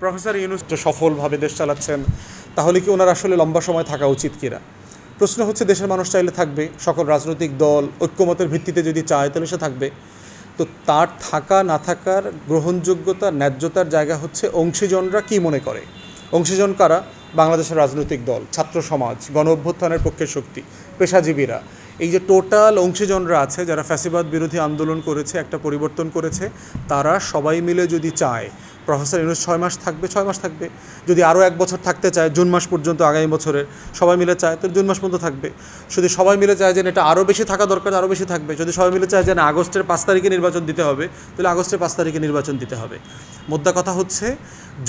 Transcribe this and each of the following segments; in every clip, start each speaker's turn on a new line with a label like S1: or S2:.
S1: Professor Yunus সফলভাবে দেশ চালাচ্ছেন, তাহলে কি ওনার আসলে লম্বা সময় থাকা উচিত কিনা? প্রশ্ন হচ্ছে, দেশের মানুষ চাইলে থাকবে, সকল রাজনৈতিক দল, ঐক্যমতের ভিত্তিতে যদি চায় তাহলে সে থাকবে। তো তার থাকা, না থাকার গ্রহণযোগ্যতা, ন্যায্যতার জায়গা হচ্ছে অংশীজনরা কি মনে করে? অংশীজন কারা? বাংলাদেশের রাজনৈতিক দল, ছাত্র সমাজ, গণ অভ্যুত্থানের পক্ষে শক্তি, পেশাজীবীরা। এই যে টোটাল অংশীজনরা আছে, যারা ফ্যাসিবাদ বিরোধী আন্দোলন করেছে, একটা পরিবর্তন করেছে, তারা সবাই মিলে যদি চায় প্রফেসর ইউনুস ছয় মাস থাকবে, ছয় মাস থাকবে। যদি আরও এক বছর থাকতে চায়, জুন মাস পর্যন্ত, আগামী বছরের, সবাই মিলে চায় তো জুন মাস পর্যন্ত থাকবে। যদি সবাই মিলে চায় যে এটা আরও বেশি থাকা দরকার, আরও বেশি থাকবে। যদি সবাই মিলে চায় যে না, আগস্টের পাঁচ তারিখে নির্বাচন দিতে হবে, তাহলে আগস্টের পাঁচ তারিখে নির্বাচন দিতে হবে। মোদ্দা কথা হচ্ছে,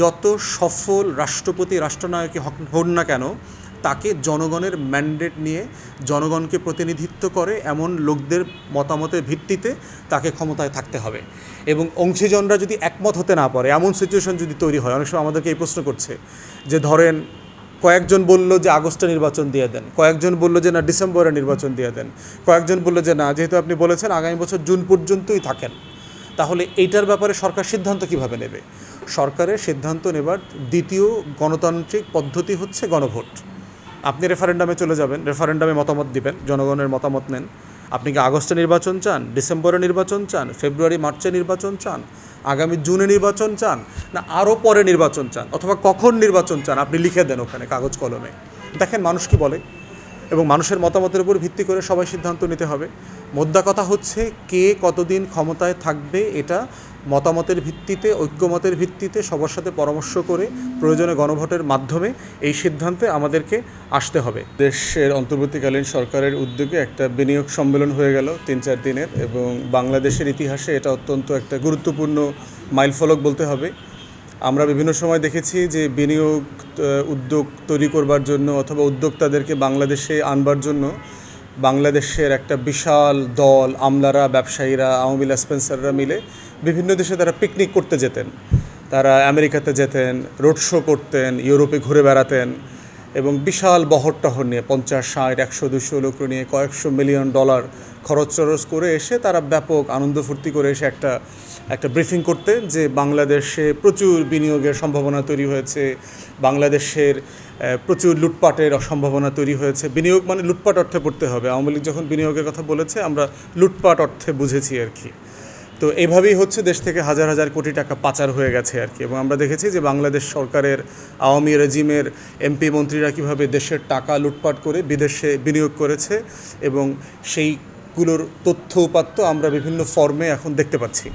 S1: যত সফল রাষ্ট্রপতি, রাষ্ট্রনায়কই হন না কেন তাকে জনগণের ম্যান্ডেট নিয়ে জনগণকে প্রতিনিধিত্ব করে এমন লোকদের মতামতের ভিত্তিতে তাকে ক্ষমতায় থাকতে হবে। এবং অংশীজনরা যদি একমত হতে না পারে, এমন সিচুয়েশন যদি তৈরি হয়, অনেক সময় আমাদেরকে এই প্রশ্ন করছে যে ধরেন কয়েকজন বলল যে আগস্টে নির্বাচন দিয়ে দেন, কয়েকজন বলল যে না ডিসেম্বরে নির্বাচন দিয়ে দেন, কয়েকজন বলল যে না, যেহেতু আপনি বলেছেন আগামী বছর জুন পর্যন্তই থাকেন, তাহলে এইটার ব্যাপারে সরকার সিদ্ধান্ত কীভাবে নেবে? সরকারের সিদ্ধান্ত নেবার দ্বিতীয় গণতান্ত্রিক পদ্ধতি হচ্ছে গণভোট। আপনি রেফারেন্ডামে চলে যাবেন রেফারেন্ডামে মতামত দিবেন, জনগণের মতামত নেন। আপনি কি আগস্টে নির্বাচন চান, ডিসেম্বরে নির্বাচন চান, ফেব্রুয়ারি, মার্চে নির্বাচন চান, আগামী জুনে নির্বাচন চান, না আরও পরে নির্বাচন চান, অথবা কখন নির্বাচন চান, আপনি লিখে দেন ওখানে কাগজ কলমে। দেখেন মানুষ কি বলে? এবং মানুষের মতামতের উপর ভিত্তি করে সবাই সিদ্ধান্ত নিতে হবে। মোদ্দা কথা হচ্ছে কে কতদিন ক্ষমতায় থাকবে এটা মতামতের ভিত্তিতে, ঐক্যমতের ভিত্তিতে সবার সাথে পরামর্শ করে প্রয়োজনে গণভোটের মাধ্যমে এই সিদ্ধান্তে আমাদেরকে আসতে হবে। দেশের অন্তর্বর্তীকালীন সরকারের উদ্যোগে একটা বিনিয়োগ সম্মেলন হয়ে গেল তিন চার দিনের এবং বাংলাদেশের ইতিহাসে এটা অত্যন্ত একটা গুরুত্বপূর্ণ মাইলফলক বলতে হবে। আমরা বিভিন্ন সময় দেখেছি যে বিনিয়োগ উদ্যোগ তৈরি করবার জন্য অথবা উদ্যোক্তাদেরকে বাংলাদেশে আনবার জন্য বাংলাদেশের একটা বিশাল দল, আমলারা, ব্যবসায়ীরা, আওয়ামী স্পেন্সাররা মিলে বিভিন্ন দেশে তারা পিকনিক করতে যেতেন। তারা আমেরিকাতে যেতেন, রোড শো করতেন, ইউরোপে ঘুরে বেড়াতেন। এবং বিশাল বহর টহর নিয়ে পঞ্চাশ, ষাট, একশো দুশো লোক নিয়ে কয়েকশো মিলিয়ন ডলার খরচ টরচ করে এসে তারা ব্যাপক আনন্দ ফুর্তি করে এসে একটা একটা ব্রিফিং করতেন যে বাংলাদেশে প্রচুর বিনিয়োগের সম্ভাবনা তৈরি হয়েছে, বাংলাদেশের প্রচুর লুটপাটের সম্ভাবনা তৈরি হয়েছে। বিনিয়োগ মানে লুটপাট অর্থে পড়তে হবে। আওয়ামী লীগ যখন বিনিয়োগের কথা বলেছে, আমরা লুটপাট অর্থে বুঝেছি আর কি। তো এইভাবেই হচ্ছে দেশ থেকে হাজার হাজার কোটি টাকা পাচার হয়ে গেছে আর কি। এবং আমরা দেখেছি যে বাংলাদেশ সরকারের আওয়ামী রেজিমের এমপি মন্ত্রীরা কীভাবে দেশের টাকা লুটপাট করে বিদেশে বিনিয়োগ করেছে এবং সেইগুলোর তথ্য উপাত্ত আমরা বিভিন্ন ফর্মে এখন দেখতে পাচ্ছি।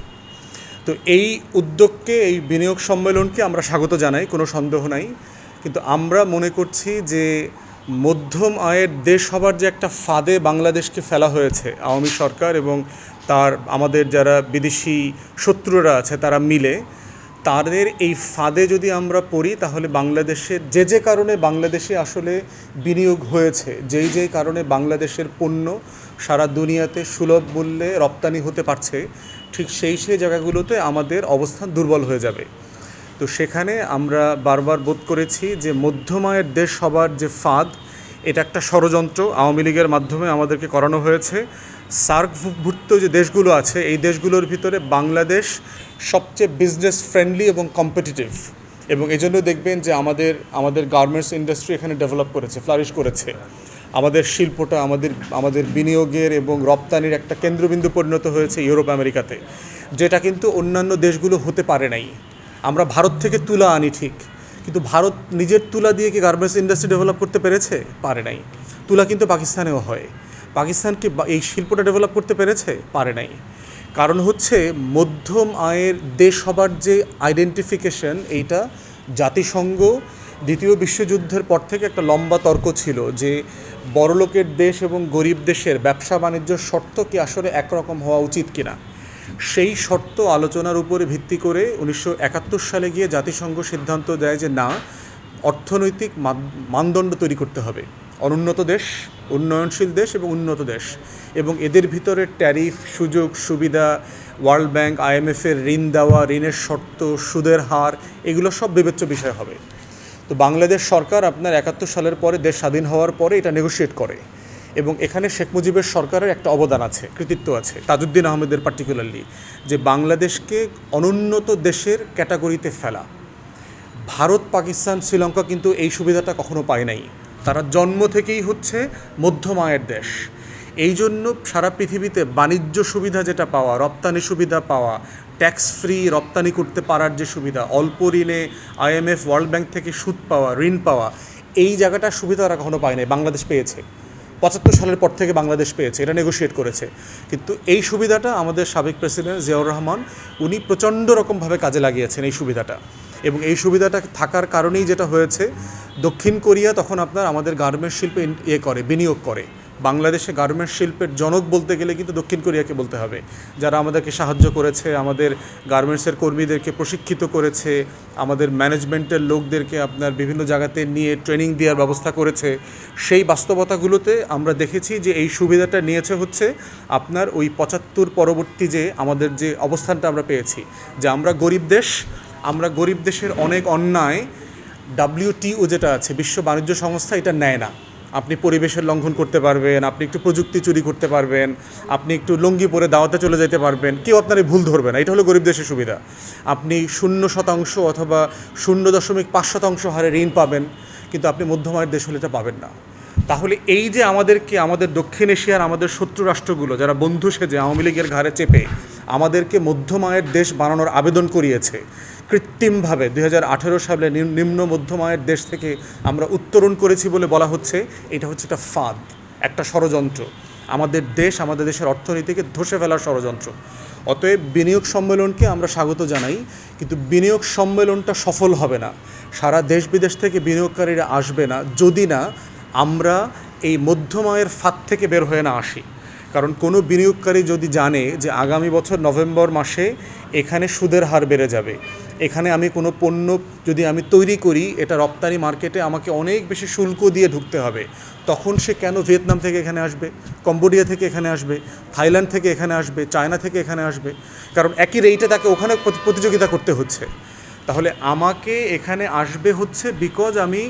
S1: তো এই উদ্যোগকে, এই বিনিয়োগ সম্মেলনকে আমরা স্বাগত জানাই, কোনো সন্দেহ নাই। কিন্তু আমরা মনে করছি যে মধ্যম আয়ের দেশ হবার যে একটা ফাঁদে বাংলাদেশকে ফেলা হয়েছে আওয়ামী সরকার এবং তার, আমাদের যারা বিদেশি শত্রুরা আছে তারা মিলে, তাদের এই ফাঁদে যদি আমরা পড়ি তাহলে বাংলাদেশের যে যে কারণে বাংলাদেশে আসলে বিনিয়োগ হয়েছে, যেই যেই কারণে বাংলাদেশের পণ্য সারা দুনিয়াতে সুলভ মূল্যে রপ্তানি হতে পারছে, ঠিক সেই সেই জায়গাগুলোতে আমাদের অবস্থান দুর্বল হয়ে যাবে। তো সেখানে আমরা বারবার বোধ করেছি যে মধ্যমায়ের দেশ হবার যে ফাঁদ, এটা একটা ষড়যন্ত্র আওয়ামী লীগের মাধ্যমে আমাদেরকে করানো হয়েছে। সার্কভুক্ত যে দেশগুলো আছে, এই দেশগুলোর ভিতরে বাংলাদেশ সবচেয়ে বিজনেস ফ্রেন্ডলি এবং কম্পিটিটিভ এবং এজন্য দেখবেন যে আমাদের আমাদের গার্মেন্টস ইন্ডাস্ট্রি এখানে ডেভেলপ করেছে ফ্লারিশ করেছে। আমাদের শিল্পটা, আমাদের আমাদের বিনিয়োগের এবং রপ্তানির একটা কেন্দ্রবিন্দু পরিণত হয়েছে ইউরোপ, আমেরিকাতে। যেটা কিন্তু অন্যান্য দেশগুলো হতে পারে নাই। আমরা ভারত থেকে তুলা আনি ঠিক। কিন্তু ভারত নিজের তুলা দিয়ে কি গার্মেন্টস ইন্ডাস্ট্রি ডেভেলপ করতে পেরেছে? পারে নাই। তুলা কিন্তু পাকিস্তানেও হয়। পাকিস্তান কি এই শিল্পটা ডেভেলপ করতে পেরেছে? পারে নাই। কারণ হচ্ছে মধ্যম আয়ের দেশ হবার যে আইডেন্টিফিকেশন এইটা জাতিসংঘ দ্বিতীয় বিশ্বযুদ্ধের পর থেকে একটা লম্বা তর্ক ছিল যে বড়লোকের দেশ এবং গরিব দেশের ব্যবসা বাণিজ্য শর্ত কি আসলে একরকম হওয়া উচিত কিনা। সেই শর্ত আলোচনার উপরে ভিত্তি করে উনিশশো একাত্তর সালে গিয়ে জাতিসংঘ সিদ্ধান্ত দেয় যে না, অর্থনৈতিক মান- মানদণ্ড তৈরি করতে হবে। অনুন্নত দেশ, উন্নয়নশীল দেশ এবং উন্নত দেশ। এবং এদের ভিতরে ট্যারিফ, সুযোগ, সুবিধা, ওয়ার্ল্ড ব্যাংক আইএমএফের ঋণ দেওয়া, ঋণের শর্ত, সুদের হার, এগুলো সব বিবেচ্য বিষয় হবে। তো বাংলাদেশ সরকার আপনার একাত্তর সালের পরে দেশ স্বাধীন হওয়ার পরে এটা নেগোশিয়েট করে। এবং এখানে শেখ মুজিবের সরকারের একটা অবদান আছে, কৃতিত্ব আছে। তাজউদ্দিন আহমেদের পার্টিকুলারলি যে বাংলাদেশকে অনুন্নত দেশের ক্যাটাগরিতে ফেলা। ভারত, পাকিস্তান, শ্রীলঙ্কা কিন্তু এই সুবিধাটা কখনো পায় নাই। তারা জন্ম থেকেই হচ্ছে মধ্যম আয়ের দেশ। এই জন্য সারা পৃথিবীতে বাণিজ্য সুবিধা যেটা পাওয়া, রপ্তানি সুবিধা পাওয়া ট্যাক্স ফ্রি রপ্তানি করতে পারার যে সুবিধা, অল্প ঋণে আইএমএফ ওয়ার্ল্ড ব্যাংক থেকে সুদ পাওয়া, ঋণ পাওয়া, এই জায়গাটার সুবিধা তারা কখনো পায় নাই, বাংলাদেশ পেয়েছে। পঁচাত্তর সালের পর থেকে বাংলাদেশ পেয়েছে, এটা নেগোশিয়েট করেছে। কিন্তু এই সুবিধাটা আমাদের সাবেক প্রেসিডেন্ট জিয়াউর রহমান, উনি প্রচণ্ড রকমভাবে কাজে লাগিয়েছেন এই সুবিধাটা। এবং এই সুবিধাটা থাকার কারণেই যেটা হয়েছে, দক্ষিণ কোরিয়া তখন আপনার আমাদের গার্মেন্টস শিল্পে ইয়ে করে, বিনিয়োগ করে। বাংলাদেশে গার্মেন্টস শিল্পের জনক বলতে গেলে কিন্তু দক্ষিণ কোরিয়াকে বলতে হবে। যারা আমাদেরকে সাহায্য করেছে, আমাদের গার্মেন্টসের কর্মীদেরকে প্রশিক্ষিত করেছে, আমাদের ম্যানেজমেন্টের লোকদেরকে আপনার বিভিন্ন জায়গাতে নিয়ে ট্রেনিং দেওয়ার ব্যবস্থা করেছে, সেই বাস্তবতাগুলোতে আমরা দেখেছি যে এই সুবিধাটা নিয়েছে হচ্ছে আপনার ওই পঁচাত্তর পরবর্তী যে আমাদের যে অবস্থানটা আমরা পেয়েছি, যে আমরা গরিব দেশ, আমরা গরিব দেশের অনেক অন্যায়, ডাব্লিউটিও যেটা আছে, বিশ্ব বাণিজ্য সংস্থা এটা নেয় না। আপনি পরিবেশের লঙ্ঘন করতে পারবেন, আপনি একটু প্রযুক্তি চুরি করতে পারবেন, আপনি একটু লুঙ্গি পরে দাওয়াতে চলে যেতে পারবেন, কেউ আপনার ভুল ধরবে না। এটা হলো গরিব দেশের সুবিধা। আপনি শূন্য শতাংশ অথবা শূন্য দশমিক পাঁচ শতাংশ হারে ঋণ পাবেন, কিন্তু আপনি মধ্যমায়ের দেশ হলে এটা পাবেন না। তাহলে এই যে আমাদেরকে, আমাদের দক্ষিণ এশিয়ার আমাদের শত্রু রাষ্ট্রগুলো, যারা বন্ধু সেজে আওয়ামী লীগের ঘাড়ে চেপে আমাদেরকে মধ্যমায়ের দেশ বানানোর আবেদন করিয়েছে। কৃত্রিমভাবে দু হাজার আঠেরো সালে নিম- নিম্ন মধ্যমায়ের দেশ থেকে আমরা উত্তরণ করেছি বলে বলা হচ্ছে। এটা হচ্ছে একটা ফাঁদ, একটা ষড়যন্ত্র। আমাদের দেশ আমাদের দেশের অর্থনীতিকে ধসে ফেলার ষড়যন্ত্র। অতএব বিনিয়োগ সম্মেলনকে আমরা স্বাগত জানাই, কিন্তু বিনিয়োগ সম্মেলনটা সফল হবে না। সারা দেশ বিদেশ থেকে বিনিয়োগকারীরা আসবে না। যদি না, আমরা এই মধ্যমায়ের ফাঁদ থেকে বের হয়ে না আসি। কারণ কোনো বিনিয়োগকারী যদি জানে যে আগামী বছর নভেম্বর মাসে এখানে সুদের হার বেড়ে যাবে, এখানে আমি কোনো পণ্য যদি আমি তৈরি করি, এটা রপ্তানি মার্কেটে আমাকে অনেক বেশি শুল্ক দিয়ে ঢুকতে হবে, তখন সে কেন ভিয়েতনাম থেকে এখানে আসবে, কম্বোডিয়া থেকে এখানে আসবে, থাইল্যান্ড থেকে এখানে আসবে, চায়না থেকে এখানে আসবে? কারণ একই রেটে তাকে ওখানে প্রতিযোগিতা করতে হচ্ছে। তাহলে আমাকে এখানে আসবে হচ্ছে বিকজ আমি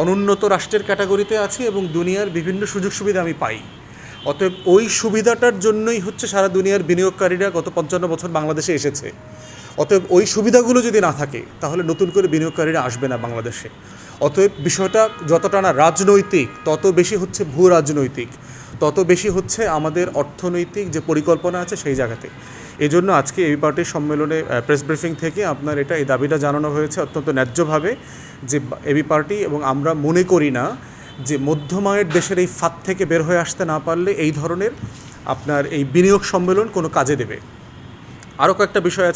S1: অনুন্নত রাষ্ট্রের ক্যাটাগরিতে আছি এবং দুনিয়ার বিভিন্ন সুযোগ সুবিধা আমি পাই। অতএব ওই সুবিধাটার জন্যই হচ্ছে সারা দুনিয়ার বিনিয়োগকারীরা গত পঞ্চান্ন বছর বাংলাদেশে এসেছে। অতএব ওই সুবিধাগুলো যদি না থাকে, তাহলে নতুন করে বিনিয়োগকারীরা আসবে না বাংলাদেশে। অতএব বিষয়টা যতটা না রাজনৈতিক, তত বেশি হচ্ছে ভূ রাজনৈতিক তত বেশি হচ্ছে আমাদের অর্থনৈতিক যে পরিকল্পনা আছে সেই জায়গাতে। এই জন্য আজকে এই পার্টির সম্মেলনে প্রেস ব্রিফিং থেকে আপনার এটা, এই দাবিটা জানানো হয়েছে অত্যন্ত ন্যায্যভাবে যে এবি পার্টি এবং আমরা মনে করি না যে মধ্যমায়ের দেশের এই ফাঁদ থেকে বের হয়ে আসতে না পারলে এই ধরনের আপনার এই বিনিয়োগ সম্মেলন কোনো কাজে দেবে। আরও কয়েকটা বিষয় আছে।